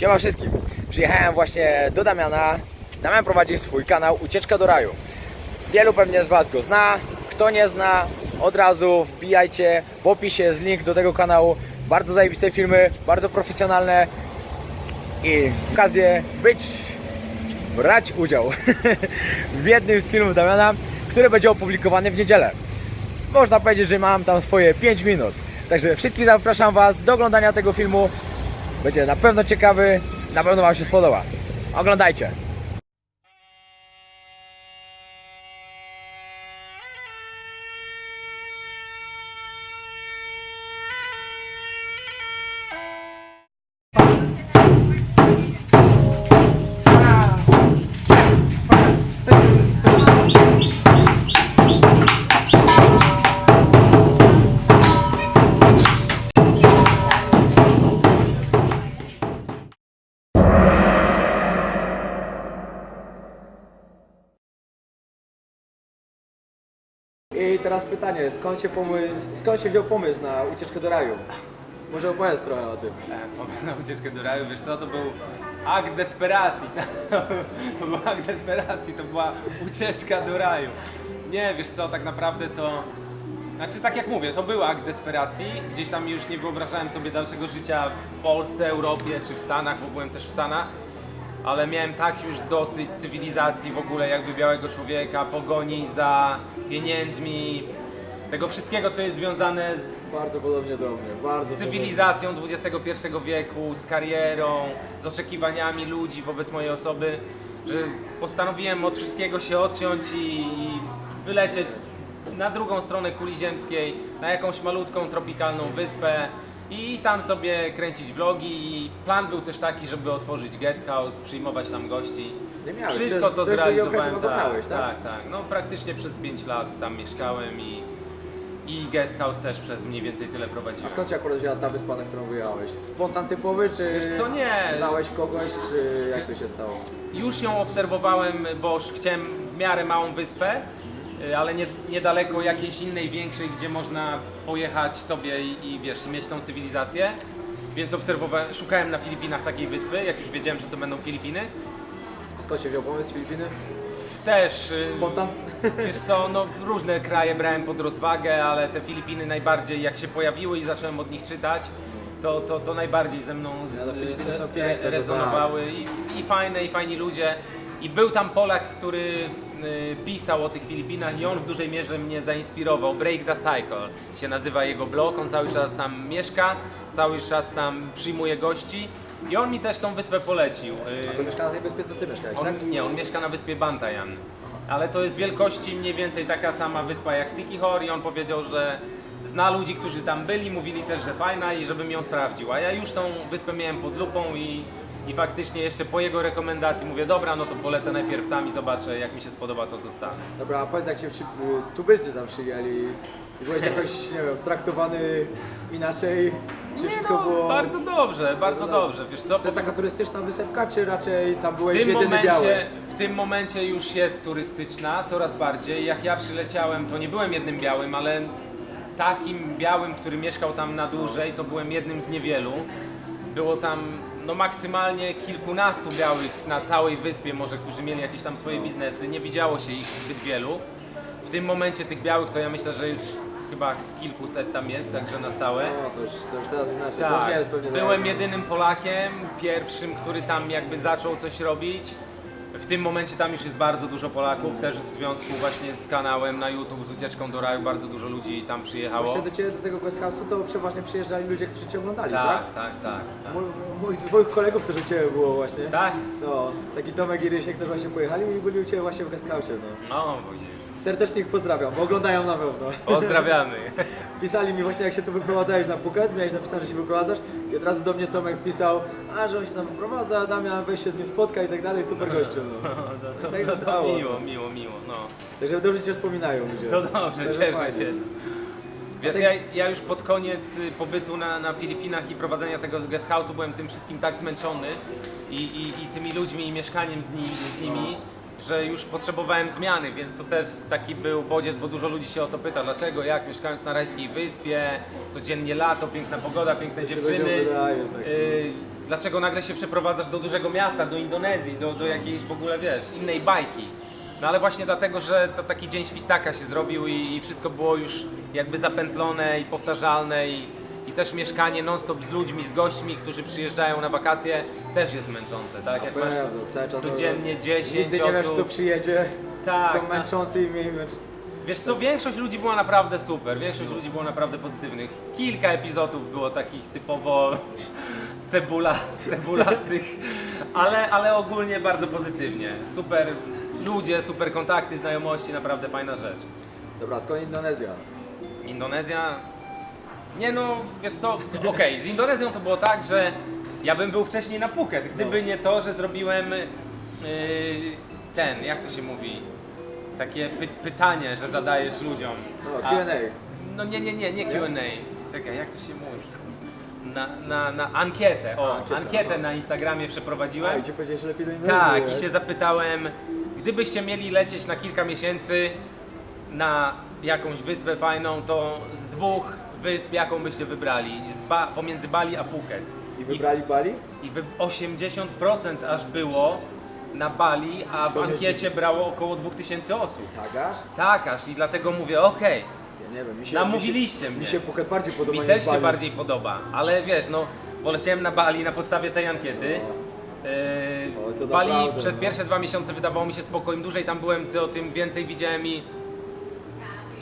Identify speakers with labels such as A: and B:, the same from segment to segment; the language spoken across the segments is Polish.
A: Siema wszystkim. Przyjechałem właśnie do Damiana. Damian prowadzi swój kanał Ucieczka do Raju. Wielu pewnie z Was go zna. Kto nie zna, od razu wbijajcie. W opisie jest link do tego kanału. Bardzo zajebiste filmy, bardzo profesjonalne. I okazję być, brać udział w jednym z filmów Damiana, który będzie opublikowany w niedzielę. Można powiedzieć, że mam tam swoje 5 minut. Także wszystkich zapraszam Was do oglądania tego filmu. Będzie na pewno ciekawy, na pewno Wam się spodoba. Oglądajcie. I teraz pytanie, skąd się, pomysł, skąd się wziął pomysł na ucieczkę do raju? Może opowiedz trochę o tym.
B: E, Pomysł na ucieczkę do raju, wiesz co, to był akt desperacji. To był akt desperacji, to była ucieczka do raju. Nie, wiesz co, tak naprawdę to... Znaczy, tak jak mówię, to był akt desperacji. Gdzieś tam już nie wyobrażałem sobie dalszego życia w Polsce, Europie czy w Stanach, bo byłem też w Stanach. Ale miałem tak już dosyć cywilizacji w ogóle, jakby białego człowieka, pogoni za pieniędzmi, tego wszystkiego, co jest związane z
A: Bardzo podobnie do mnie, bardzo
B: cywilizacją XXI wieku, z karierą, z oczekiwaniami ludzi wobec mojej osoby, że postanowiłem od wszystkiego się odciąć i, i wylecieć na drugą stronę kuli ziemskiej, na jakąś malutką tropikalną wyspę i tam sobie kręcić vlogi i plan był też taki, żeby otworzyć guest house, przyjmować tam gości.
A: Nie miałeś,
B: Wszystko to
A: okres
B: zrealizowałem.
A: miałeś, tak?
B: tak, tak. No praktycznie przez 5 lat tam mieszkałem i, i guest house też przez mniej więcej tyle
A: A
B: prowadziłem.
A: skąd się akurat wzięła ta wyspa, na którą wyjechałeś? Spontan typowy, czy
B: Wiesz co, nie.
A: znałeś kogoś, czy jak to się stało?
B: Już ją obserwowałem, bo chciałem w miarę małą wyspę, ale nie, niedaleko jakiejś innej większej, gdzie można pojechać sobie i, i wiesz, mieć tą cywilizację. Więc obserwowałem, szukałem na Filipinach takiej wyspy, jak już wiedziałem, że to będą Filipiny.
A: Skąd się wziął pomysł Filipiny?
B: Też, y,
A: Spontan?
B: wiesz co, no różne kraje brałem pod rozwagę, ale te Filipiny najbardziej, jak się pojawiły i zacząłem od nich czytać, to, to, to najbardziej ze mną z,
A: Ja, no, Filipiny są
B: re-
A: piękne, to
B: rezonowały I, i fajne, i fajni ludzie. I był tam Polak, który y, pisał o tych Filipinach i on w dużej mierze mnie zainspirował. Break the Cycle się nazywa jego blog, on cały czas tam mieszka, cały czas tam przyjmuje gości i on mi też tą wyspę polecił. Y,
A: A to mieszka na tej wyspie, co ty mieszkałeś,
B: on,
A: tak?
B: Nie, on mieszka na wyspie Bantayan. Ale to jest wielkości mniej więcej taka sama wyspa jak Sikihor i on powiedział, że zna ludzi, którzy tam byli, mówili też, że fajna i żebym ją sprawdził. A ja już tą wyspę miałem pod lupą i, i faktycznie jeszcze po jego rekomendacji mówię, dobra, no to polecę najpierw tam i zobaczę, jak mi się spodoba, to zostanę.
A: Dobra, a powiedz jak się przy, y, tubylcy tam przyjęli i byłeś jakoś, nie wiem, traktowany inaczej, czy wszystko
B: no,
A: było...
B: Bardzo dobrze, bardzo
A: dobrze.
B: wiesz co?
A: To jest taka turystyczna wysepka, czy raczej tam byłeś
B: tym,
A: jedyny biały?
B: momencie, w tym momencie już jest turystyczna, coraz bardziej. Jak ja przyleciałem, to nie byłem jednym białym, ale takim białym, który mieszkał tam na dłużej, to byłem jednym z niewielu. Było tam no, maksymalnie kilkunastu białych na całej wyspie, może którzy mieli jakieś tam swoje biznesy. Nie widziało się ich zbyt wielu. W tym momencie tych białych to ja myślę, że już chyba z kilkuset tam jest, także na stałe.
A: No, to już, to już teraz inaczej, to już
B: Tak,
A: nie jest pewnie
B: byłem
A: tak.
B: jedynym Polakiem, pierwszym, który tam jakby zaczął coś robić. W tym momencie tam już jest bardzo dużo Polaków, też w związku właśnie z kanałem na YouTube, z ucieczką do raju, bardzo dużo ludzi tam przyjechało.
A: Właśnie do Ciebie, do tego guest house'u, to przeważnie przyjeżdżali ludzie, którzy Cię oglądali, tak?
B: Tak, tak, tak. tak.
A: Mój, mój dwóch kolegów też u Ciebie było właśnie.
B: Tak?
A: No, taki Tomek i Rysiek też właśnie pojechali i byli u Ciebie właśnie w house'ie, no.
B: No, bo-
A: Serdecznie ich pozdrawiam, bo oglądają na pewno.
B: pozdrawiamy.
A: Pisali mi właśnie jak się tu wyprowadzałeś na Phuket, miałeś napisane, że się wyprowadzasz i od razu do mnie Tomek pisał, a że on się tam wyprowadza, Damian weź się z nim spotka i tak dalej, super gościu, no.
B: To,
A: Tak
B: to,
A: zostało.
B: to miło, miło, miło, no.
A: Także dobrze Cię wspominają ludzie.
B: To dobrze,
A: Także
B: cieszę
A: fajnie.
B: się. Wiesz, ja, ja już pod koniec y, pobytu na, na Filipinach i prowadzenia tego guest house'u byłem tym wszystkim tak zmęczony i, i, i tymi ludźmi i mieszkaniem z, nimi, z nimi, że już potrzebowałem zmiany, więc to też taki był bodziec, bo dużo ludzi się o to pyta, dlaczego, jak, mieszkając na rajskiej wyspie, codziennie lato, piękna pogoda, piękne dziewczyny.
A: tak.
B: y, dlaczego nagle się przeprowadzasz do dużego miasta, do Indonezji, do, do jakiejś w ogóle, wiesz, innej bajki. No ale właśnie dlatego, że to taki dzień świstaka się zrobił i, i wszystko było już jakby zapętlone i powtarzalne i, i też mieszkanie non-stop z ludźmi, z gośćmi, którzy przyjeżdżają na wakacje też jest męczące, tak? Jak masz
A: Pewno, cały czas
B: codziennie 10
A: Nigdy nie wiesz,
B: osób.
A: kto przyjedzie.
B: Tak,
A: Są
B: na-
A: męczący i mniej męczący.
B: Wiesz co, większość ludzi była naprawdę super, większość ludzi było naprawdę pozytywnych. Kilka epizodów było takich typowo cebula, cebulastych, ale, ale ogólnie bardzo pozytywnie. Super ludzie, super kontakty, znajomości, naprawdę fajna rzecz.
A: Dobra, skąd Indonezja?
B: Indonezja. Nie no, wiesz co, okej, z Indonezją to było tak, że ja bym był wcześniej na Phuket, gdyby
A: No.
B: nie to, że zrobiłem yy, ten, jak to się mówi, takie py pytanie, że zadajesz ludziom.
A: No,
B: A-
A: Q&A.
B: No nie, nie, nie, nie
A: Nie?
B: Q&A. Czekaj, jak to się mówi? Na, na, na ankietę, o,
A: A, ankietę,
B: ankietę
A: aha.
B: na Instagramie przeprowadziłem.
A: A, i ci powiedziałeś, że lepiej do Indonezji.
B: Tak, i się zapytałem, gdybyście mieli lecieć na kilka miesięcy na jakąś wyspę fajną, to z dwóch wysp jaką byście wybrali? Z ba pomiędzy Bali a Phuket.
A: I wybrali Bali?
B: I, wy 80% aż było na Bali, a w
A: To
B: ankiecie brało około 2000 osób.
A: Tak aż?
B: Tak, aż i dlatego mówię, okej,
A: Ja nie wiem, mi się...
B: Namówiliście
A: mi się,
B: mnie.
A: Mi się Phuket bardziej podoba
B: mi
A: niż
B: też się
A: Bali.
B: bardziej podoba, ale wiesz, no poleciałem na Bali na podstawie tej ankiety.
A: O,
B: Yy, Bali
A: naprawdę,
B: przez
A: no.
B: pierwsze dwa miesiące wydawało mi się spoko, im dłużej tam byłem, to tym więcej widziałem i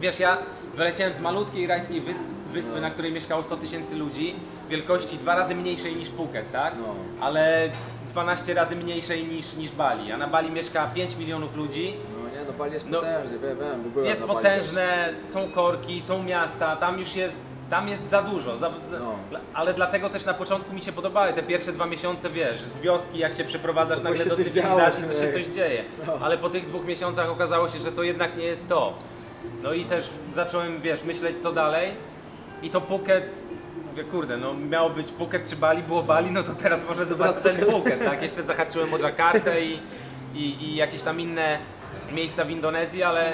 B: wiesz, ja wyleciałem z malutkiej rajskiej wyspy, wyspy
A: No.
B: na której mieszkało 100 tysięcy ludzi, wielkości dwa razy mniejszej niż Phuket, tak?
A: No.
B: Ale 12 razy mniejszej niż, niż Bali, a na Bali mieszka 5 milionów ludzi.
A: No nie, no Bali jest
B: No,
A: potężny, wiem, wiem, bo byłem
B: Jest
A: na Bali
B: potężne, są korki, są miasta, tam już jest, tam jest za dużo. Za, za,
A: No.
B: Ale dlatego też na początku mi się podobały te pierwsze dwa miesiące, wiesz, z wioski, jak się przeprowadzasz
A: Bo
B: nagle
A: się
B: do
A: coś
B: cywilizacji,
A: działo,
B: to się coś dzieje.
A: No.
B: Ale po tych dwóch miesiącach okazało się, że to jednak nie jest to. No i też zacząłem, wiesz, myśleć co dalej. I to Phuket, mówię, kurde, no miało być Phuket czy Bali, było Bali, no to teraz może zobaczyć ten
A: Phuket.
B: Tak? Jeszcze zahaczyłem o Jakartę i, i, i jakieś tam inne miejsca w Indonezji, ale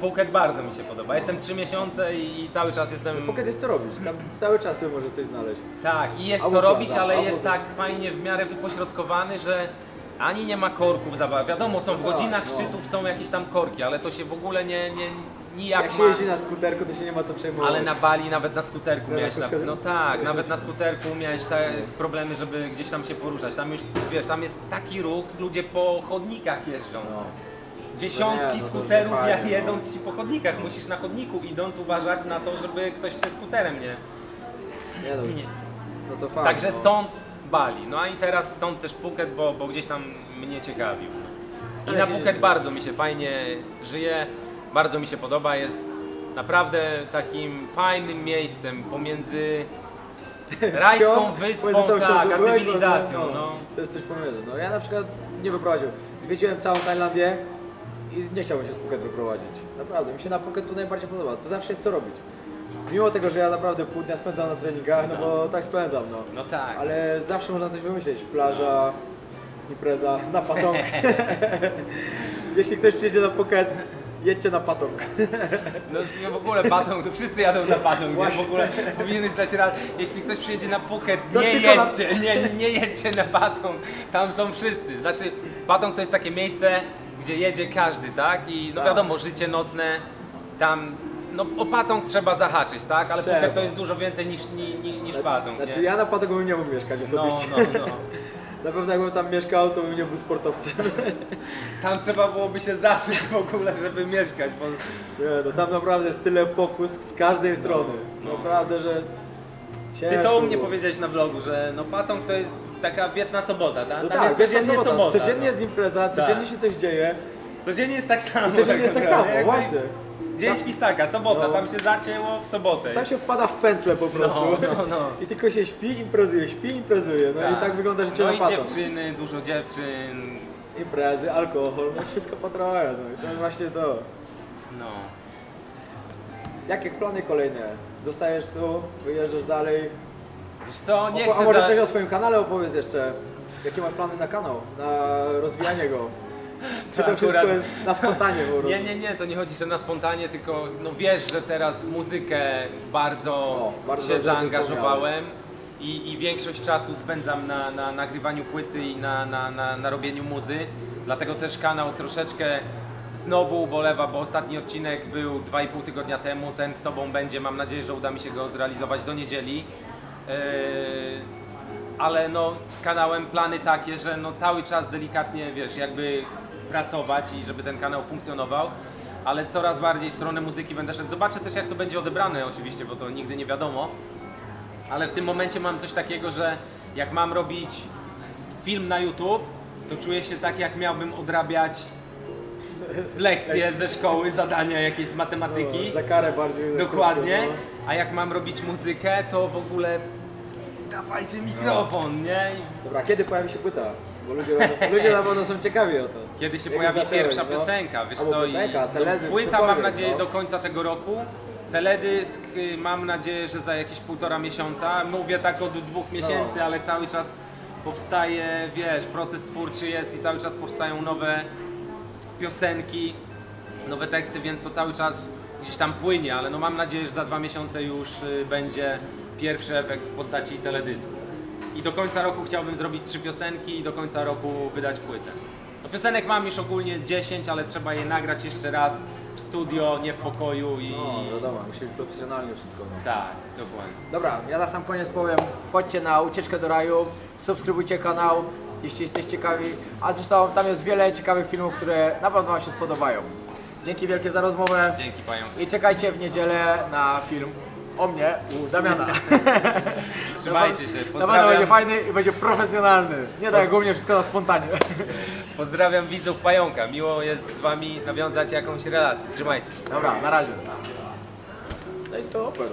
B: Phuket bardzo mi się podoba. Jestem trzy miesiące i cały czas jestem...
A: Phuket jest co robić, tam cały czas sobie możesz coś znaleźć.
B: Tak, i jest
A: Albo
B: co robić,
A: plaża,
B: ale
A: albo-
B: jest tak fajnie w miarę wypośrodkowany, że ani nie ma korków zabaw. Wiadomo, są w
A: No
B: godzinach
A: no.
B: szczytów są jakieś tam korki, ale to się w ogóle nie, nie nijak
A: Jak się
B: ma.
A: jeździ na skuterku, to się nie ma co przejmować.
B: Ale na Bali nawet na skuterku
A: na
B: miałeś, na,
A: skuterku?
B: no tak, nawet na skuterku miałeś te problemy, żeby gdzieś tam się poruszać. Tam już, wiesz, tam jest taki ruch, ludzie po chodnikach jeżdżą.
A: No.
B: Dziesiątki
A: No nie, no to
B: skuterów
A: fajnie,
B: jak
A: no.
B: jedą ci po chodnikach. Musisz na chodniku idąc uważać na to, żeby ktoś się skuterem nie...
A: Nie no,
B: Nie.
A: no to fajnie.
B: Także
A: no.
B: stąd Bali. No a i teraz stąd też Phuket, bo, bo gdzieś tam mnie ciekawił. I na
A: się
B: Phuket bardzo mi się fajnie żyje, bardzo mi się podoba. Jest naprawdę takim fajnym miejscem pomiędzy rajską wyspą
A: tam
B: tak, a
A: byłeś,
B: cywilizacją.
A: no,
B: No.
A: To jest coś pomiędzy. No ja na przykład nie wyprowadził. Zwiedziłem całą Tajlandię i nie chciałbym się z Phuket wyprowadzić. Naprawdę, mi się na Phuket tu najbardziej podoba. To zawsze jest co robić. Mimo tego, że ja naprawdę pół dnia spędzam na treningach, no bo tak spędzam, no.
B: No tak.
A: Ale zawsze można coś wymyśleć. Plaża, impreza, na patong. Jeśli ktoś przyjedzie na Phuket, jedźcie na patong.
B: No i w ogóle Patong, to wszyscy jadą na Patong, nie?
A: Właśnie.
B: W ogóle powinieneś dać radę, jeśli ktoś przyjedzie na Phuket,
A: To
B: nie
A: tylko na-
B: jedźcie, nie, nie jedźcie na Patong, tam są wszyscy. Znaczy, Patong to jest takie miejsce, gdzie jedzie każdy, tak? I no
A: Tak.
B: wiadomo, życie nocne, tam, no o Patong trzeba zahaczyć, tak? Ale
A: Trzeba.
B: Phuket to jest dużo więcej niż, ni, ni, niż Patong,
A: Znaczy
B: nie?
A: ja na patong bym nie mógł mieszkać
B: No,
A: osobiście.
B: no, no.
A: Na pewno jakbym tam mieszkał, to bym nie był sportowcem.
B: Tam trzeba byłoby się zaszyć w ogóle, żeby mieszkać, bo
A: Nie, no tam naprawdę jest tyle pokus z każdej strony.
B: no.
A: Naprawdę, że
B: Ty
A: ciężko
B: to u mnie
A: było.
B: powiedziałeś na vlogu, że no Patong to jest taka wieczna sobota, tak?
A: No
B: Tam
A: tak,
B: jest
A: wiesz,
B: codziennie
A: sobota. Codziennie
B: no.
A: jest impreza, codziennie się coś dzieje.
B: Codziennie jest tak samo.
A: I codziennie jest tak
B: naprawdę,
A: samo,
B: jakby
A: właśnie.
B: Dzień świstaka, sobota,
A: No.
B: tam się zacięło w sobotę.
A: Tam się wpada w pętlę po prostu.
B: No, no, no.
A: I tylko się śpi, imprezuje, śpi, imprezuje. No i tak wygląda życie
B: no
A: na
B: i dziewczyny, dużo dziewczyn.
A: Imprezy, alkohol, no wszystko po trochę. No i to jest właśnie to.
B: No.
A: Jakie plany kolejne? Zostajesz tu, wyjeżdżasz dalej.
B: Wiesz co, nie
A: Opo-
B: chcę
A: a może
B: za...
A: coś o swoim kanale opowiedz jeszcze. Jakie masz plany na kanał? Na rozwijanie go? Czy to
B: Akurat-
A: wszystko jest na spontanie po prostu?
B: Nie, nie, nie, to nie chodzi, że na spontanie, tylko no wiesz, że teraz w muzykę bardzo,
A: O, bardzo
B: się
A: dobrze,
B: zaangażowałem. i, i większość czasu spędzam na, na nagrywaniu płyty i na, na, na, na robieniu muzy. Dlatego też kanał troszeczkę znowu ubolewa, bo ostatni odcinek był 2,5 tygodnia temu. Ten z Tobą będzie, mam nadzieję, że uda mi się go zrealizować do niedzieli. Yy, ale no z kanałem plany takie, że no cały czas delikatnie, wiesz, jakby pracować i żeby ten kanał funkcjonował, ale coraz bardziej w stronę muzyki będę szedł. Zobaczę też jak to będzie odebrane oczywiście, bo to nigdy nie wiadomo. Ale w tym momencie mam coś takiego, że jak mam robić film na YouTube, to czuję się tak jak miałbym odrabiać lekcje ze szkoły, zadania jakieś z matematyki.
A: Za karę bardziej.
B: Dokładnie. A jak mam robić muzykę, to w ogóle dawajcie mikrofon, nie? I
A: Dobra, kiedy pojawi się płyta? Bo ludzie, ludzie na pewno są ciekawi o to.
B: Kiedy się
A: Jak
B: pojawi
A: zacząłeś,
B: pierwsza
A: no?
B: piosenka, wiesz
A: Albo
B: co?
A: piosenka,
B: i,
A: teledysk,
B: płyta mam
A: cokolwiek,
B: nadzieję
A: no.
B: do końca tego roku. Teledysk y, mam nadzieję, że za jakieś półtora miesiąca. Mówię tak od dwóch miesięcy,
A: No.
B: ale cały czas powstaje, wiesz, proces twórczy jest i cały czas powstają nowe piosenki, nowe teksty, więc to cały czas gdzieś tam płynie, ale no mam nadzieję, że za dwa miesiące już y, będzie pierwszy efekt w postaci teledysku. I do końca roku chciałbym zrobić trzy piosenki i do końca roku wydać płytę. No piosenek mam już ogólnie 10, ale trzeba je nagrać jeszcze raz w studio, nie w pokoju i...
A: No, wiadomo, musi być profesjonalnie wszystko. No.
B: Tak, dokładnie.
A: Dobra, ja na sam koniec powiem, wchodźcie na Ucieczkę do Raju, subskrybujcie kanał, jeśli jesteście ciekawi, a zresztą tam jest wiele ciekawych filmów, które na pewno Wam się spodobają. Dzięki wielkie za rozmowę
B: Dzięki pająk.
A: i czekajcie w niedzielę na film o mnie u Damiana.
B: Trzymajcie się, pozdrawiam.
A: będzie fajny i będzie profesjonalny. Nie tak jak u mnie wszystko na spontanie.
B: Pozdrawiam widzów pająka. Miło jest z wami nawiązać jakąś relację. Trzymajcie się.
A: Dobra, na razie. No i super.